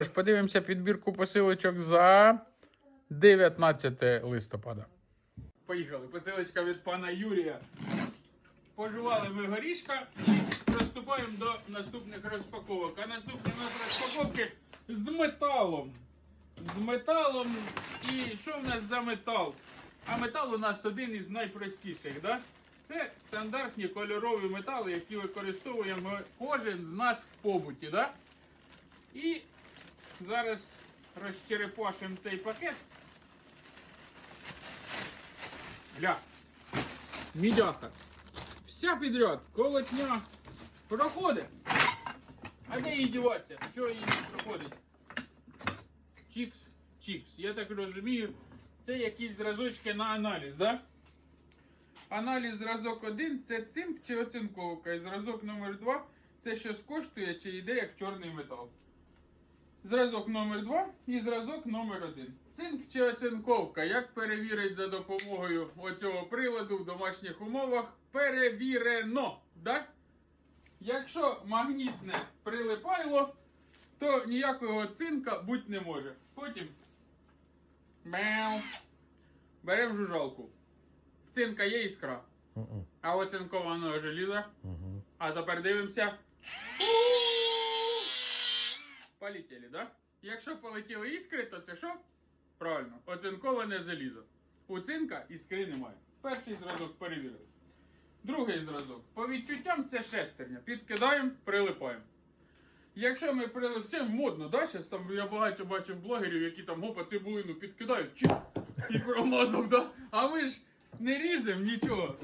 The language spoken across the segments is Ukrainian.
Тож подивимося підбірку посилочок за 19 листопада. Поїхали. Посилочка від пана Юрія. Пожували ми горішка і приступаємо до наступних розпаковок. А наступні у нас розпаковки з металом. З металом. І що в нас за метал? А метал у нас один із найпростіших. Да? Це стандартні кольорові метали, які використовуємо кожен з нас в побуті. Да? І зараз розчерепашимо цей пакет. Гля. Мідяка. Вся підряд, колотня проходить. А де її діватися? Чого її не проходить? Чікс, чікс. Я так розумію, це якісь зразочки на аналіз, да? Аналіз зразок 1 це цинк чи оцинковка. І зразок номер 2 це щось коштує чи йде як чорний метал. Зразок номер 2 і зразок номер 1. Цинк чи оцинковка. Як перевірить за допомогою оцього приладу в домашніх умовах? Перевірено. Да? Якщо магнітне прилипайло, то ніякого цинка бути не може. Потім Мяу. беремо жужалку. В цинка є іскра. А оцинкованого желіза. А тепер дивимося. Полетіли, да? Якщо полетіли іскри, то це що? Правильно, оцинковане залізо. У цинка іскри немає. Перший зразок перевірили. Другий зразок. По відчуттям це шестерня. Підкидаємо, прилипаємо. Якщо ми прилип... Це модно, да? Щас там я багато бачив блогерів, які там гопа цибулину підкидають чик, і промазав, да? А ми ж не ріжемо нічого.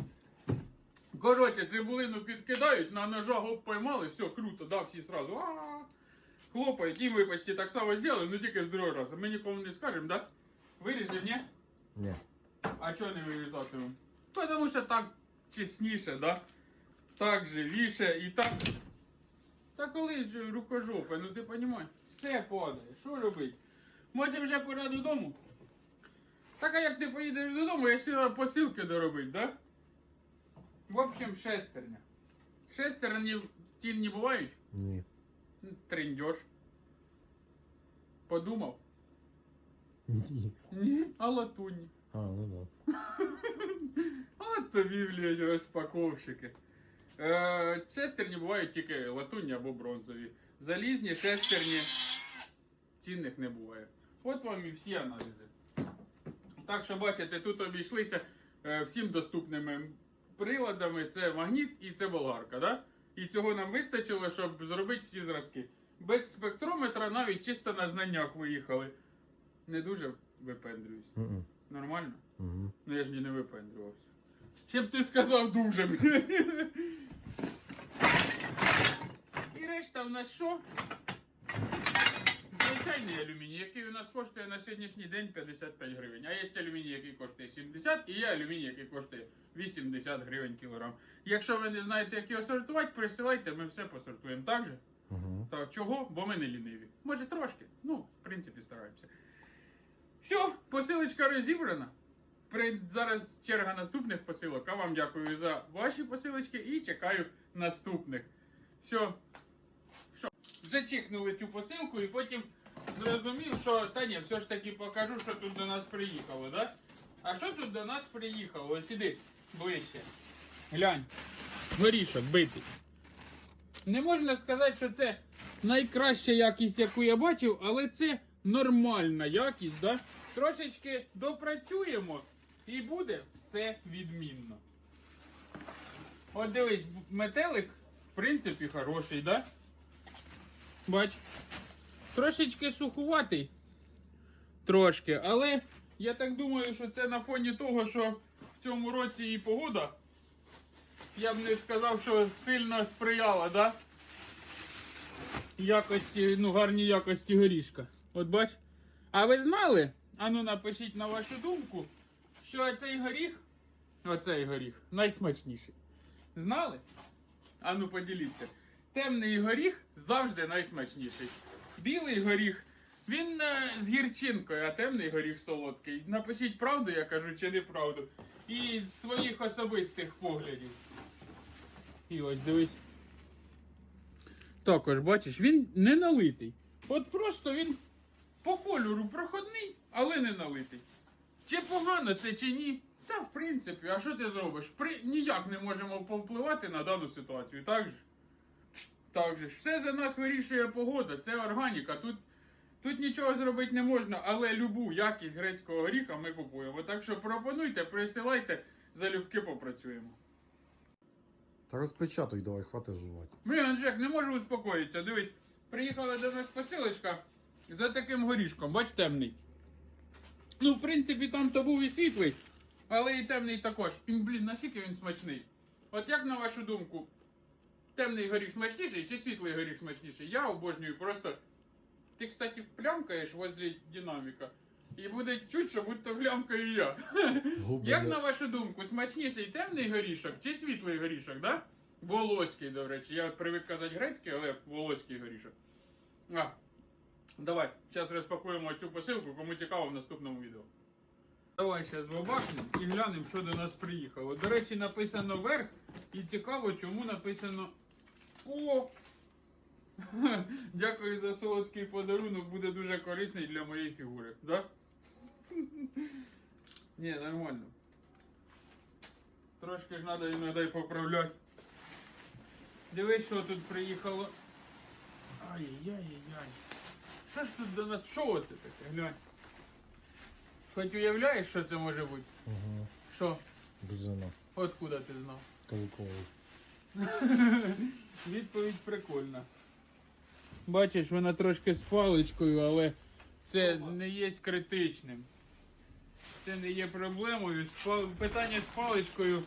Коротше, цибулину підкидають, на ножа гоп поймали, все, круто, да, всі сразу. а Хлопають, і ми почти так само зробили, ну тільки з другого разу. Ми нікому не скажемо, да? Виріжемо, ні? Ні. А чого не вирізатимемо? Тому що так чесніше, да? Так живіше і так. Та коли ж рукожопи, ну ти розумієш, все падає, що робити? Може вже пора додому? Так а як ти поїдеш додому, я сюди посилки доробити, да? В общем, шестерня. Шестерні тільні бувають? Ні. Триндьош. Подумав? Ні. Ні, а латунні. А, ну да. От тобі, блядь, розпаковщики. Е, шестерні бувають тільки латунні або бронзові. Залізні шестерні цінних не буває. От вам і всі аналізи. Так що бачите, тут обійшлися е, всім доступними приладами. Це магніт і це болгарка. Да? І цього нам вистачило, щоб зробити всі зразки. Без спектрометра навіть чисто на знаннях виїхали. Не дуже випендрююсь. Мгм. Нормально? Мгм. Ну я ж ні не випендрювався. Ще б ти сказав дуже. І решта в нас що? Звичайний алюміній, який у нас коштує на сьогоднішній день 55 гривень. А є алюміній, який коштує 70, і є алюміній, який коштує 80 гривень кілограм. Якщо ви не знаєте, як його сортувати, присилайте, ми все посортуємо так же. Мгм. Та чого? Бо ми не ліниві. Може трошки. Ну, в принципі, стараємося. Все, посилочка розібрана. При... Зараз черга наступних посилок. А вам дякую за ваші посилочки і чекаю наступних. Все. Що? Вже чекнули цю посилку і потім зрозумів, що та ні, все ж таки покажу, що тут до нас приїхало, да? А що тут до нас приїхало? Ось іди ближче. Глянь. Горішок битий. Не можна сказати, що це найкраща якість, яку я бачив, але це нормальна якість, да? Трошечки допрацюємо і буде все відмінно. От дивись, метелик, в принципі, хороший, да? Бач. Трошечки сухуватий. Трошки, але я так думаю, що це на фоні того, що в цьому році і погода я б не сказав, що сильно сприяла, да? Якості, ну, гарній якості горішка. От бач. А ви знали? Ану напишіть на вашу думку, що цей горіх, оцей горіх, найсмачніший. Знали? Ану поділіться. Темний горіх завжди найсмачніший. Білий горіх, він е, з гірчинкою, а темний горіх солодкий. Напишіть правду, я кажу, чи неправду. І з своїх особистих поглядів. І ось дивись. Також, бачиш, він не налитий. От просто він по кольору проходний, але не налитий. Чи погано це чи ні? Та в принципі, а що ти зробиш? При... Ніяк не можемо повпливати на дану ситуацію, так же? Так же ж. Все за нас вирішує погода, це органіка. Тут, тут нічого зробити не можна, але любу якість грецького горіха ми купуємо. Так що пропонуйте, присилайте, залюбки попрацюємо. Та розпечатуй давай, хватить жувати. Блін, Анжек, не можу успокоїтися. Дивись, приїхала до нас посилочка за таким горішком, бач темний. Ну, в принципі, там то був і світлий, але і темний також. І, блін, наскільки він смачний. От як на вашу думку, темний горіх смачніший чи світлий горіх смачніший? Я обожнюю просто. Ти, кстати, плямкаєш возле динаміка. І буде чуть, що будто плямкаю я. Губи Як на вашу думку, смачніший темний горішок чи світлий горішок, да? Волоський, до речі. Я привик казати грецький, але волоський горішок. А, давай, зараз розпакуємо цю посилку, кому цікаво в наступному відео. Давай зараз бабахнемо і глянемо, що до нас приїхало. До речі, написано верх, і цікаво, чому написано. О! Дякую за солодкий подарунок, буде дуже корисний для моєї фігури. Да? Ні, нормально. Трошки ж треба іноді поправляти. Дивись, що тут приїхало. Ай-яй-яй-яй. Що ж тут до нас? Що це таке? Глянь. Хоч уявляєш, що це може бути? Ага, Що? бузина. Откуда ти знав? Кавуковий. Відповідь прикольна. Бачиш, вона трошки з паличкою, але це не є критичним. Це не є проблемою. Питання з паличкою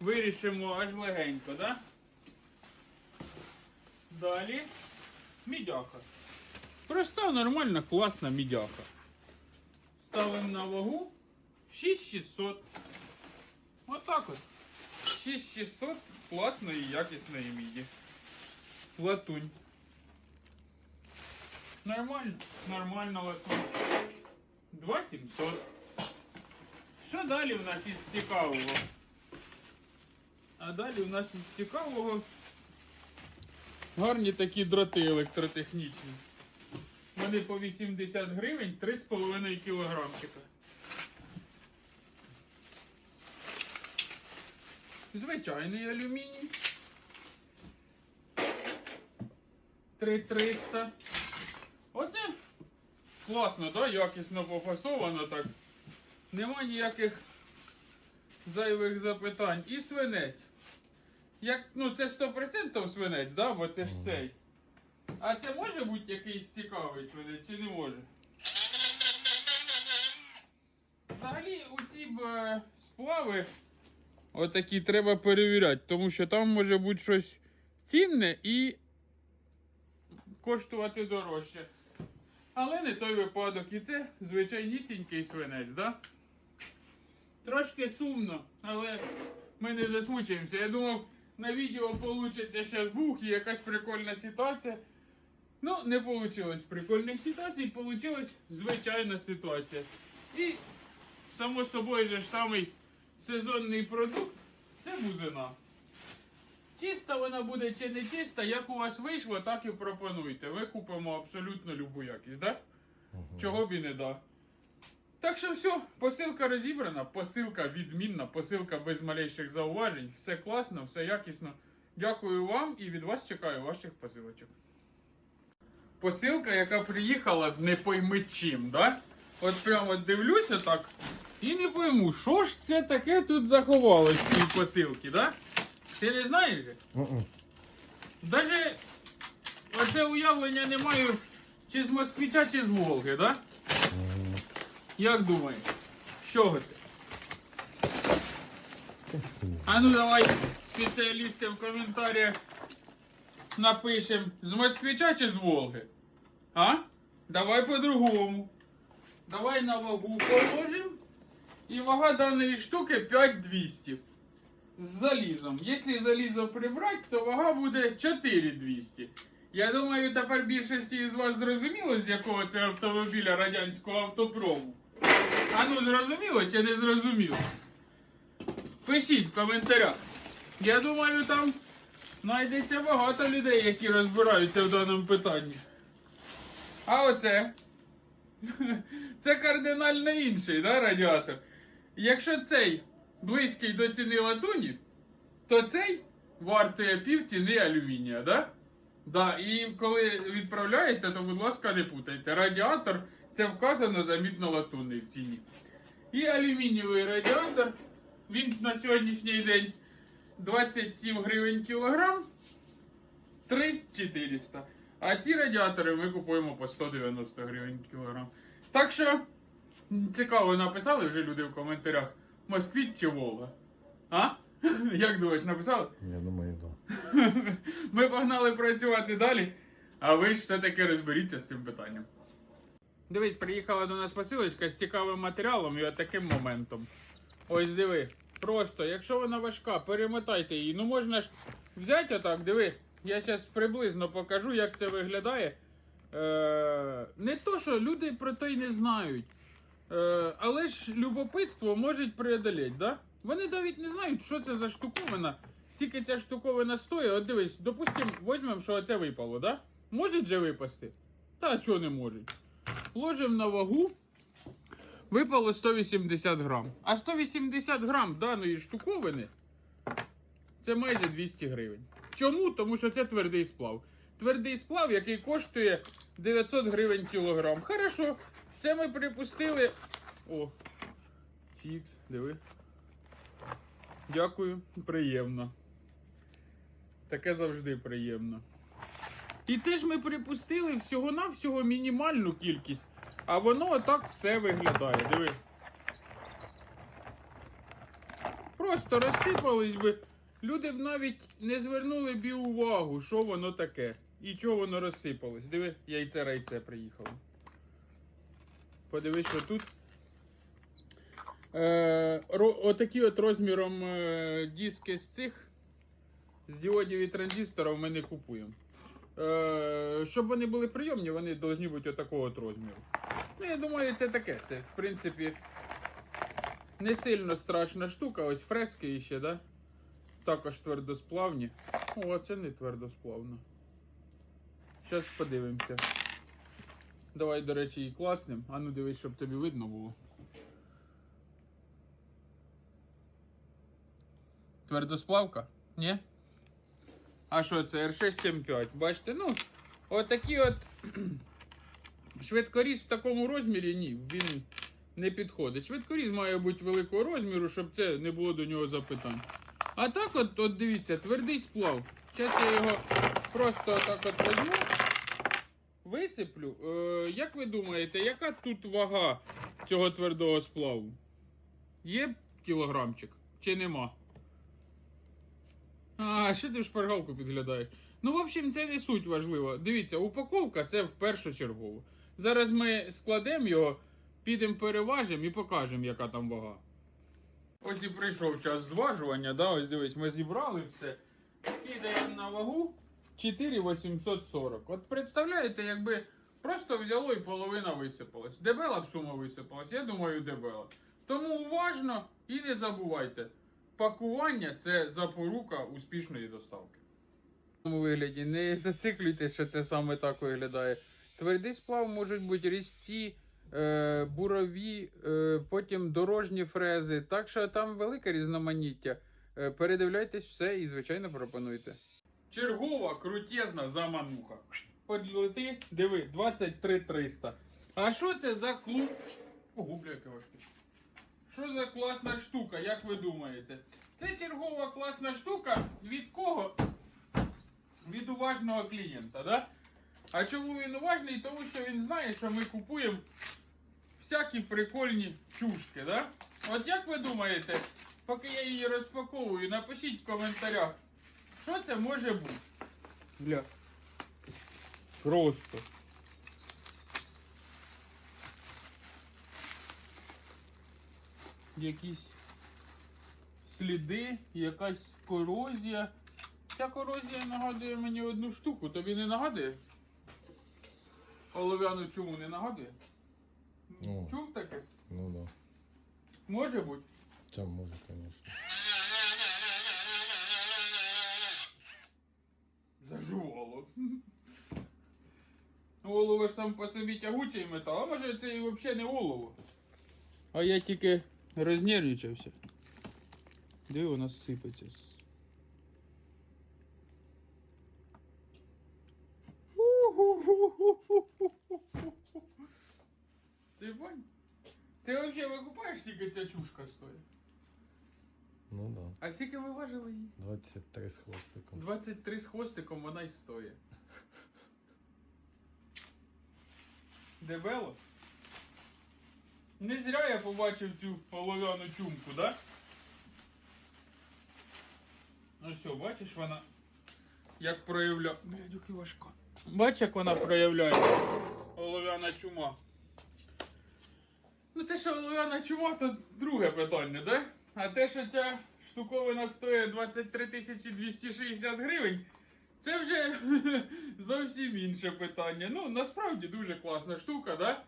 вирішимо аж легенько, да? Далі. Мідяха. Проста, нормальна, класна мідяха. Ставимо на вагу 6600. Отак от. 6600 класної якісної міді. Латунь. Нормально, нормально латунь. 2700. Що далі в нас із цікавого? А далі у нас із цікавого гарні такі дроти електротехнічні. Вони по 80 гривень 3,5 кілограмчика. Звичайний алюміній. 3300. Оце класно, да? якісно пофасовано так. Нема ніяких зайвих запитань. І свинець. Як, ну це 100% свинець, да? бо це ж цей. А це може бути якийсь цікавий свинець чи не може? Взагалі усі б е, сплави отакі треба перевіряти, тому що там може бути щось цінне і коштувати дорожче. Але не той випадок. І це звичайнісінький свинець, да? Трошки сумно, але ми не засмучуємося. Я думав, на відео вийде зараз бух і якась прикольна ситуація. Ну, не вийшло прикольних ситуацій, вийшла звичайна ситуація. І, само собою, же ж самий сезонний продукт це бузина. Чиста вона буде чи не чиста, як у вас вийшло, так і пропонуйте. Ми купимо абсолютно любу якість, да? Чого б і не да. Так що все, посилка розібрана, посилка відмінна, посилка без малейших зауважень. Все класно, все якісно. Дякую вам і від вас чекаю ваших посилочок. Посилка, яка приїхала з не чим, да? От прямо дивлюся так і не пойму, що ж це таке тут заховалось в цій посилці, да? Ти не знаєш? же? Даже оце уявлення не маю, чи з москвича, чи з Волги, да? Як думаєш? Чого це? А ну давай спеціалісти в коментарях напишем, з москвича чи з Волги? А? Давай по-другому. Давай на вагу положим. І вага даної штуки 5200. З залізом. Якщо залізо прибрати, то вага буде 4200. Я думаю, тепер більшості з вас зрозуміло, з якого це автомобіля радянського автопрому. А ну зрозуміло чи не зрозуміло? Пишіть в коментарях. Я думаю, там знайдеться багато людей, які розбираються в даному питанні. А оце. Це кардинально інший да, радіатор. Якщо цей близький до ціни латуні, то цей вартує пів ціни алюмінія, да? Да, і коли відправляєте, то, будь ласка, не путайте. Радіатор це вказано замітно латунний в ціні. І алюмінієвий радіатор, він на сьогоднішній день 27 гривень кілограм, 3400. А ці радіатори ми купуємо по 190 гривень кілограм. Так що, цікаво, написали вже люди в коментарях, Москвіт чи Волга? А? Як думаєш, написали? Я думаю, да. Ми погнали працювати далі, а ви ж все-таки розберіться з цим питанням. Дивись, приїхала до нас посилочка з цікавим матеріалом і отаким моментом. Ось диви. Просто, якщо вона важка, перемотайте її. Ну можна ж взяти отак, диви. Я зараз приблизно покажу, як це виглядає. Е, не то, що люди про то й не знають. Е, але ж любопитство може преодолеть, да? Вони навіть не знають, що це за штуковина. Скільки ця штуковина стоїть, от дивись, допустим, візьмемо, що оце випало, да? Може же випасти? Та чого не може? Ложимо на вагу. Випало 180 грам. А 180 грам даної штуковини це майже 200 гривень. Чому? Тому що це твердий сплав. Твердий сплав, який коштує 900 гривень кілограм. Хорошо, це ми припустили. О, фікс, диви. Дякую, приємно. Таке завжди приємно. І це ж ми припустили всього-навсього мінімальну кількість, а воно отак все виглядає. Диви. Просто розсипались би. Люди б навіть не звернули б увагу, що воно таке. І чого воно розсипалось. Диви, яйце райце приїхало. Подивись, що тут. Е, отакі от розміром е, диски з цих з діодів і транзисторів ми не купуємо. Е, щоб вони були прийомні, вони повинні бути отакого от розміру. Ну, я думаю, це таке. Це, в принципі, не сильно страшна штука. Ось фрески іще, да? Також твердосплавні. О, це не твердосплавно. Зараз подивимося. Давай, до речі, її клацнем. А ну дивись, щоб тобі видно було. Твердосплавка? Ні? А що це? R6M5. Бачите, ну, отакі от швидкоріз в такому розмірі, ні, він не підходить. Швидкоріз має бути великого розміру, щоб це не було до нього запитань. А так от, от дивіться, твердий сплав. Зараз я його просто так от возьму, висиплю. Е, як ви думаєте, яка тут вага цього твердого сплаву? Є кілограмчик чи нема? А, що ти в шпаргалку підглядаєш? Ну, в общем, це не суть важливо. Дивіться, упаковка це в першочергово. Зараз ми складемо його, підемо переважимо і покажемо, яка там вага. Ось і прийшов час зважування, да? ось дивись, ми зібрали все. Кидаємо на вагу 4840. От представляєте, якби просто взяло і половина висипалась. Дебела б сума висипалась, я думаю, дебела. Тому уважно і не забувайте. Пакування це запорука успішної доставки. Цьому вигляді не зациклюйте, що це саме так виглядає. Твердий сплав можуть бути різці, е, бурові, е, потім дорожні фрези. Так що там велике різноманіття. Е, передивляйтесь все і, звичайно, пропонуйте. Чергова крутезна замануха. Подлети, диви, 23 300. А що це за клуб? Ого, бля, яке. Що за класна штука, як ви думаєте? Це чергова класна штука від кого? Від уважного клієнта, да? А чому він уважний? Тому що він знає, що ми купуємо всякі прикольні чушки, да? От як ви думаєте, поки я її розпаковую, напишіть в коментарях, що це може бути? Бля. Просто. якісь сліди, якась корозія. Ця корозія нагадує мені одну штуку, тобі не нагадує? Олов'яну чому не нагадує? Ну. Чув таке? Ну да. Може бути. Це може, звісно. Зажувало. Олово ж сам по собі тягучий метал, а може це і взагалі не олово. А я тільки рознервничався. У нас сипеться? Ти Вань? Ти взагалі викупаєш, скільки ця чушка стоїть? Ну да. А скільки ви важили її? 23 з хвостиком. 23 з хвостиком вона й стоїть. Дебело? Не зря я побачив цю олов'яну чумку, да? Ну все, бачиш вона як проявляє. Блядь, яка важка. Бачиш, як вона проявляється. Олов'яна чума. Ну те, що олов'яна чума, то друге питання, да? А те, що ця штуковина стоїть 23 тисячі 260 гривень, це вже зовсім інше питання. Ну, насправді дуже класна штука, да?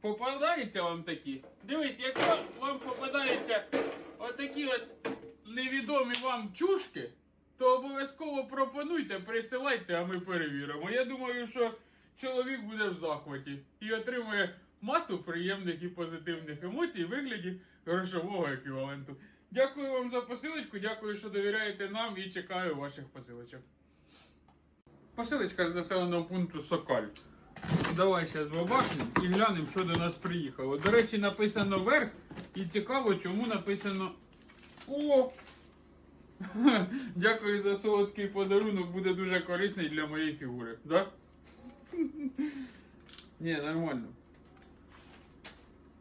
Попадаються вам такі. Дивись, якщо вам попадаються отакі от невідомі вам чушки, то обов'язково пропонуйте, присилайте, а ми перевіримо. Я думаю, що чоловік буде в захваті і отримує масу приємних і позитивних емоцій в вигляді грошового еквіваленту. Дякую вам за посилочку, дякую, що довіряєте нам і чекаю ваших посилочок. Посилочка з населеного пункту Сокаль. Давай зараз бабахнемо і глянемо, що до нас приїхало. До речі, написано верх, і цікаво, чому написано. О! Дякую за солодкий подарунок, буде дуже корисний для моєї фігури. Да? Ні, нормально.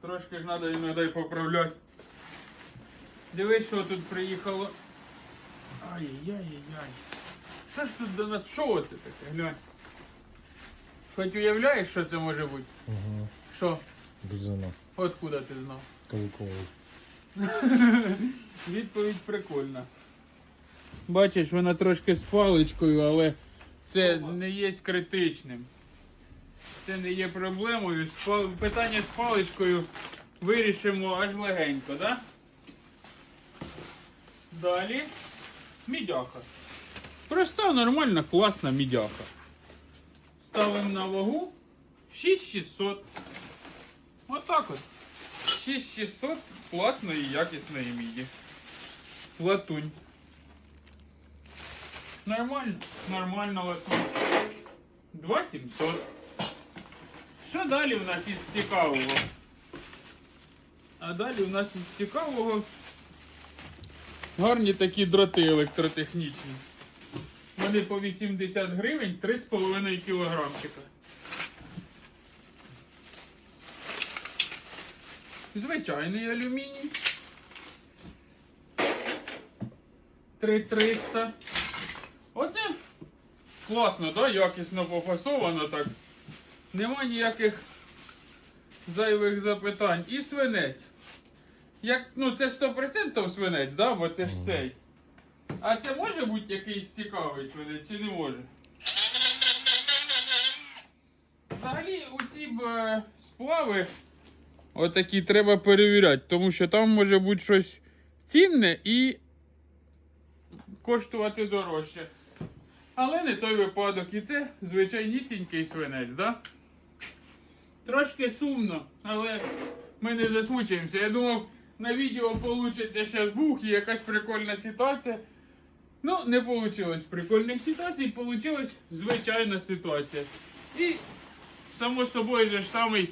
Трошки ж треба іноді поправляти. Дивись, що тут приїхало. Ай-яй-яй-яй. Що ж тут до нас? Що це таке? Глянь. Хоч уявляєш, що це може бути? Угу. Що? Бузина. Откуда ти знав? Кавуковий. Відповідь прикольна. Бачиш, вона трошки з паличкою, але це не є критичним. Це не є проблемою. Питання з паличкою вирішимо аж легенько, да? Далі. Мідяха. Проста, нормальна, класна мідяха. Ставимо на вагу 6600. Отак от. 6600 класної якісної міді. Латунь. Нормально, нормально латунь. 2700. Що далі у нас із цікавого? А далі у нас із цікавого гарні такі дроти електротехнічні. Вони по 80 гривень 3,5 кілограмчика. Звичайний алюміній. 3300. Оце класно, да? якісно пофасовано так. Нема ніяких зайвих запитань. І свинець. Як, ну це 100% свинець, да? бо це ж цей. А це може бути якийсь цікавий свинець чи не може? Взагалі усі б е, сплави отакі треба перевіряти, тому що там може бути щось цінне і коштувати дорожче. Але не той випадок. І це звичайнісінький свинець, да? Трошки сумно, але ми не засмучуємося. Я думав, на відео вийде зараз бух і якась прикольна ситуація. Ну, не вийшло прикольних ситуацій, вийшла звичайна ситуація. І, само собою, же ж самий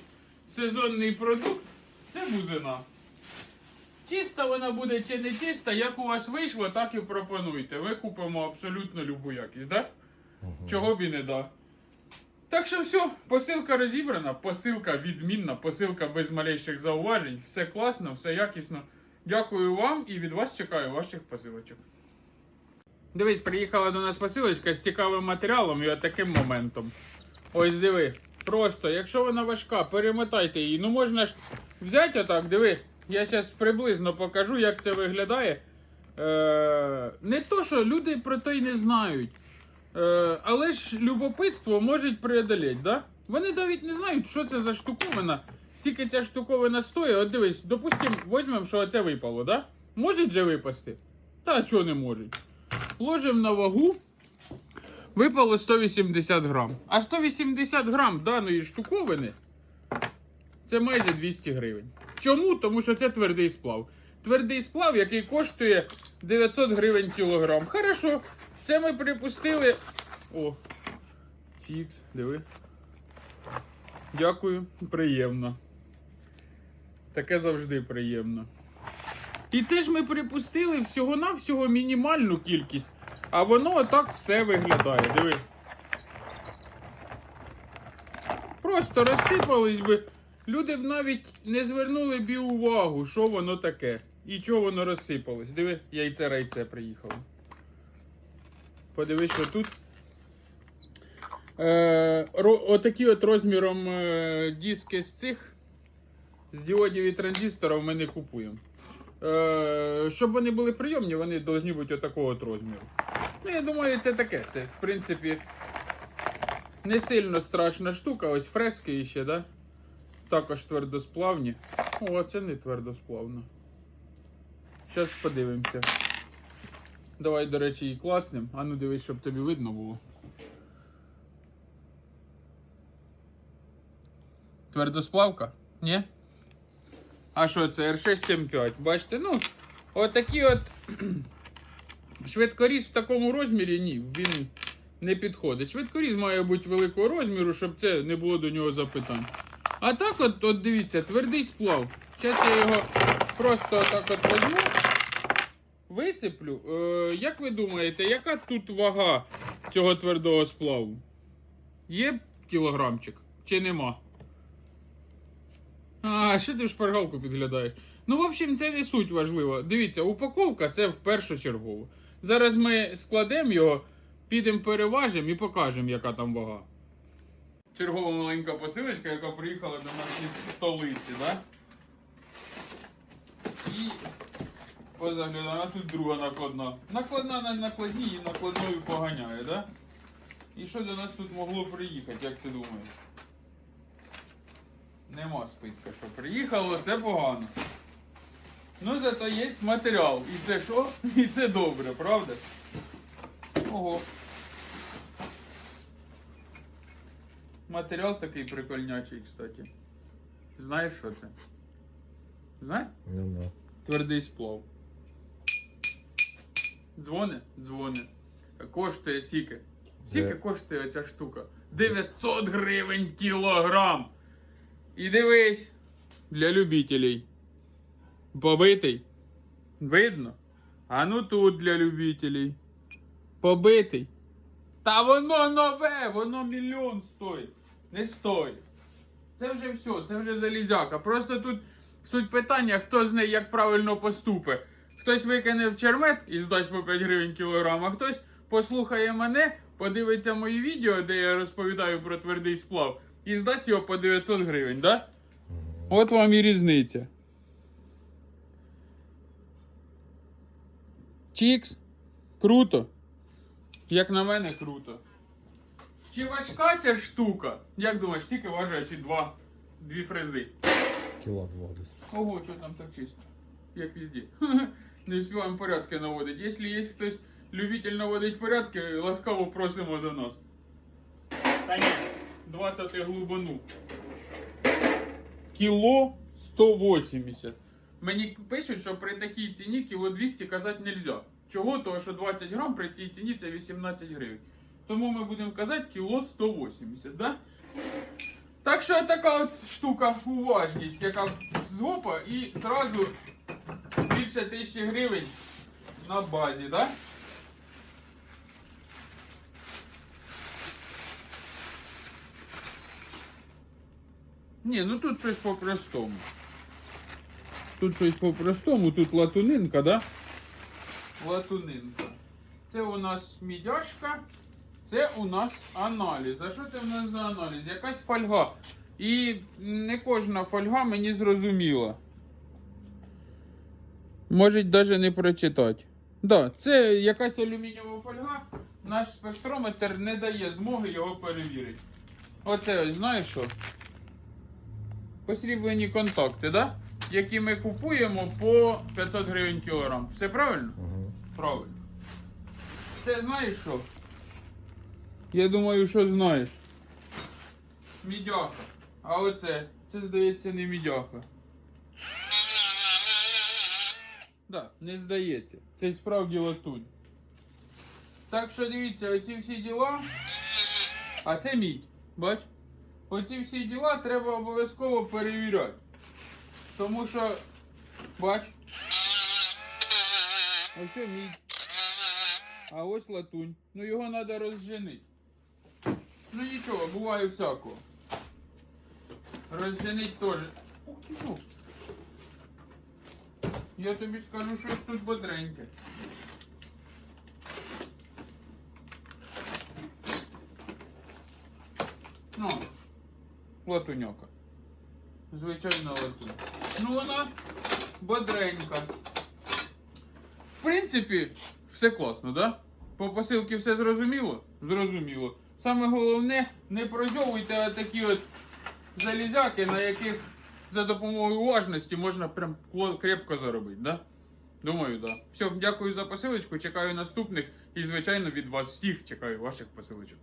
сезонний продукт це бузина. Чиста вона буде чи не чиста, як у вас вийшло, так і пропонуйте. Ми купимо абсолютно любу якість, да? Чого б і не да. Так що все, посилка розібрана, посилка відмінна, посилка без малейших зауважень. Все класно, все якісно. Дякую вам і від вас чекаю ваших посилочок. Дивись, приїхала до нас посилочка з цікавим матеріалом і отаким моментом. Ось диви. Просто, якщо вона важка, перемотайте її. Ну можна ж взяти отак, диви. Я зараз приблизно покажу, як це виглядає. Е, не то, що люди про то й не знають. Е, але ж любопитство може преодолеть, да? Вони навіть не знають, що це за штуковина. Скільки ця штуковина стоїть, от дивись, допустимо, візьмемо, що оце випало, да? Може же випасти? Та чого не може? Ложимо на вагу. випало 180 грам. А 180 грам даної штуковини це майже 200 гривень. Чому? Тому що це твердий сплав. Твердий сплав, який коштує 900 гривень кілограм. Хорошо, це ми припустили. О, фікс, диви. Дякую, приємно. Таке завжди приємно. І це ж ми припустили всього-навсього мінімальну кількість. А воно отак все виглядає. Диви. Просто розсипались би. Люди б навіть не звернули б увагу, що воно таке. І чого воно розсипалось. Диви, яйце райце приїхало. Подивись, що тут. Е, отакі от розміром е, диски з цих з діодів і транзисторів ми не купуємо. Е, щоб вони були прийомні, вони повинні бути отакого от розміру. Ну, я думаю, це таке. Це, в принципі, не сильно страшна штука. Ось фрески ще, да? Також твердосплавні. О, це не твердосплавно. Зараз подивимося. Давай, до речі, і клацнем. А ну дивись, щоб тобі видно було. Твердосплавка? Ні? А що це? R6M5. Бачите? Ну, отакі от. Швидкоріз в такому розмірі ні, він не підходить. Швидкоріз має бути великого розміру, щоб це не було до нього запитань. А так, от, от дивіться, твердий сплав. Зараз я його просто отак от возьму, висиплю. Е, як ви думаєте, яка тут вага цього твердого сплаву? Є кілограмчик чи нема? А, що ти в шпаргалку підглядаєш? Ну, в общем, це не суть важливо. Дивіться, упаковка це в першочергово. Зараз ми складемо його, підемо переважимо і покажемо, яка там вага. Чергова маленька посилочка, яка приїхала до нас із столиці, да? І позаглядала, тут друга накладна. Накладна на накладній і накладною поганяє, да? І що до нас тут могло приїхати, як ти думаєш? Нема списка, що приїхало, це погано. Ну, зато є матеріал. І це що? І це добре, правда? Ого. Матеріал такий прикольнячий, кстати. Знаєш, що це? Знаєш? Не знаю. Твердий сплав. Дзвони? Дзвони. Коштує сіки. Сіки коштує ця штука. 900 гривень кілограм. І дивись. Для любителей. Побитий. Видно? А ну тут для любителей. Побитий. Та воно нове, воно мільйон стоїть. Не стоїть. Це вже все, це вже залізяка. Просто тут суть питання, хто з неї як правильно поступить. Хтось викине в чермет і здасть по 5 гривень кілограм, а хтось послухає мене, подивиться мої відео, де я розповідаю про твердий сплав, і здасть його по 900 гривень, да? От вам і різниця. Чікс. Круто. Як на мене, круто. Чи важка ця штука? Як думаєш, скільки важать ці два, дві фрези? Кіла два десь. Ого, що там так чисто? Як везде. Не успіваємо порядки наводити. Якщо є хтось любитель наводить порядки, ласкаво просимо до нас. Та ні, два та ти глибину. Кіло 180. Мені пишуть, що при такій ціні кіло 200 казати не можна. Чого? Того, що 20 грам при цій ціні це 18 гривень. Тому ми будемо казати кіло 180, да? Так що така от штука, уважність, яка з гопа і зразу більше тисячі гривень на базі, да? Ні, ну тут щось по-простому. Тут щось по-простому, тут латунинка, да? Латунинка. Це у нас мідяшка. Це у нас аналіз. А що це у нас за аналіз? Якась фольга. І не кожна фольга мені зрозуміла. Можуть навіть не прочитати. Да, це якась алюмінієва фольга. Наш спектрометр не дає змоги його перевірити. Оце ось знаєш що? Посріблені контакти, да? які ми купуємо по 500 гривень кілограм. Все правильно? Ага. Правильно. Це знаєш що? Я думаю, що знаєш. Мідяха. А оце, це здається не мідяха. Да, не здається. Це й справді латунь. Так що дивіться, оці всі діла. А це мідь. Бач? Оці всі діла треба обов'язково перевіряти. Тому що, бач. Ось мідь. А ось латунь. Ну його треба розженити. Ну нічого, буває всякого. Розженить теж. Ух ти. Я тобі скажу, щось тут бодреньке. Ну, латуняка. Звичайна латунь. Ну вона бодренька. В принципі, все класно, да? По посилці все зрозуміло? Зрозуміло. Саме головне, не прозьовуйте такі от залізяки, на яких за допомогою уважності можна прям крепко заробити, да? Думаю, да. Все, дякую за посилочку, чекаю наступних і, звичайно, від вас всіх чекаю ваших посилочок.